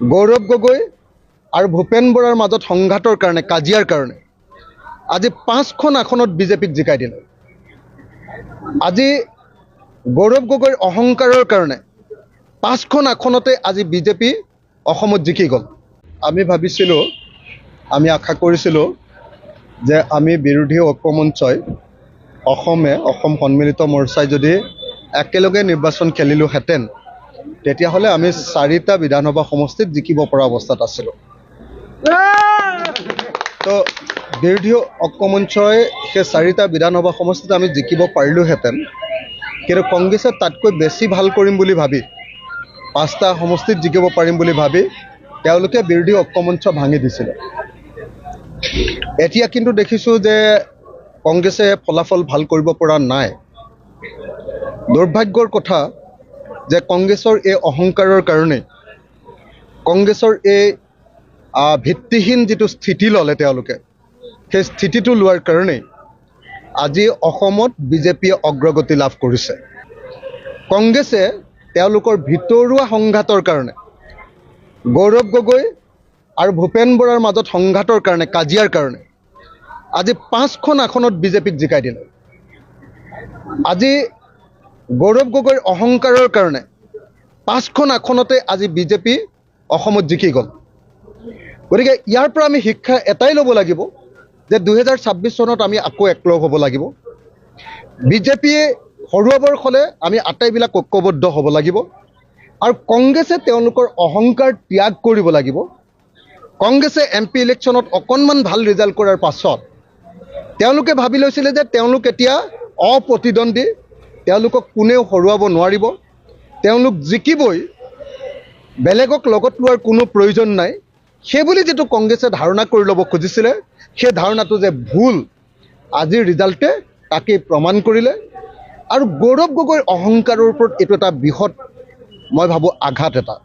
গৌৰৱ গগৈ আৰু ভূপেন বৰাৰ মাজত সংঘাতৰ কাৰণে কাজিয়াৰ কাৰণে আজি পাঁচখন আসনত বিজেপিক জিকাই দিলে। আজি গৌৰৱ গগৈৰ অহংকাৰৰ কাৰণে পাঁচখন আসনতে আজি বিজেপি অসমত জিকি গ'ল। আমি ভাবিছিলোঁ আমি আশা কৰিছিলোঁ যে আমি বিৰোধী ঐক্যমঞ্চই অসমে অসম সন্মিলিত মৰ্চাই যদি একেলগে নিৰ্বাচন খেলিলোহেঁতেন তেতিয়াহ'লে আমি চাৰিটা বিধানসভা সমষ্টিত জিকিব পৰা অৱস্থাত আছিলোঁ। তো বিৰোধী ঐক্যমঞ্চই সেই চাৰিটা বিধানসভা সমষ্টিত আমি জিকিব পাৰিলোহেঁতেন। কিন্তু কংগ্ৰেছে তাতকৈ বেছি ভাল কৰিম বুলি ভাবি পাঁচটা সমষ্টিত জিকিব পাৰিম বুলি ভাবি তেওঁলোকে বিৰোধী ঐক্যমঞ্চ ভাঙি দিছিলে। এতিয়া কিন্তু দেখিছোঁ যে কংগ্ৰেছে ফলাফল ভাল কৰিব পৰা নাই। দুৰ্ভাগ্যৰ কথা যে কংগ্ৰেছৰ এই অহংকাৰৰ কাৰণেই কংগ্ৰেছৰ এই ভিত্তিহীন যিটো স্থিতি ল'লে তেওঁলোকে সেই স্থিতিটো লোৱাৰ কাৰণেই আজি অসমত বিজেপিয়ে অগ্ৰগতি লাভ কৰিছে। কংগ্ৰেছে তেওঁলোকৰ ভিতৰুৱা সংঘাতৰ কাৰণে গৌৰৱ গগৈ আৰু ভূপেন বৰাৰ মাজত সংঘাতৰ কাৰণে কাজিয়াৰ কাৰণে আজি পাঁচখন আসনত বিজেপিক জিকাই দিলে। আজি গৌৰৱ গগৈৰ অহংকাৰৰ কাৰণে পাঁচখন আসনতে আজি বিজেপি অসমত জিকি গ'ল। গতিকে ইয়াৰ পৰা আমি শিক্ষা এটাই ল'ব লাগিব যে দুহেজাৰ ছাব্বিছ চনত আমি আকৌ একলগ হ'ব লাগিব। বিজেপিয়ে হৰুৱাবৰ হ'লে আমি আটাইবিলাক ঐক্যবদ্ধ হ'ব লাগিব আৰু কংগ্ৰেছে তেওঁলোকৰ অহংকাৰ ত্যাগ কৰিব লাগিব। কংগ্ৰেছে এম পি ইলেকশ্যনত অকণমান ভাল ৰিজাল্ট কৰাৰ পাছত তেওঁলোকে ভাবি লৈছিলে যে তেওঁলোক এতিয়া অপ্ৰতিদ্বন্দ্বী তেওঁলোকক কোনেও হৰুৱাব নোৱাৰিব। তেওঁলোক জিকিবই। বেলেগক লগত লোৱাৰ কোনো প্ৰয়োজন নাই। সেইবুলি যিটো কংগ্ৰেছে ধাৰণা কৰি ল'ব খুজিছিলে সেই ধাৰণাটো যে ভুল আজিৰ ৰিজাল্টে তাকেই প্ৰমাণ কৰিলে। আৰু গৌৰৱ গগৈৰ অহংকাৰৰ ওপৰত এইটো এটা বৃহৎ মই ভাবোঁ আঘাত এটা।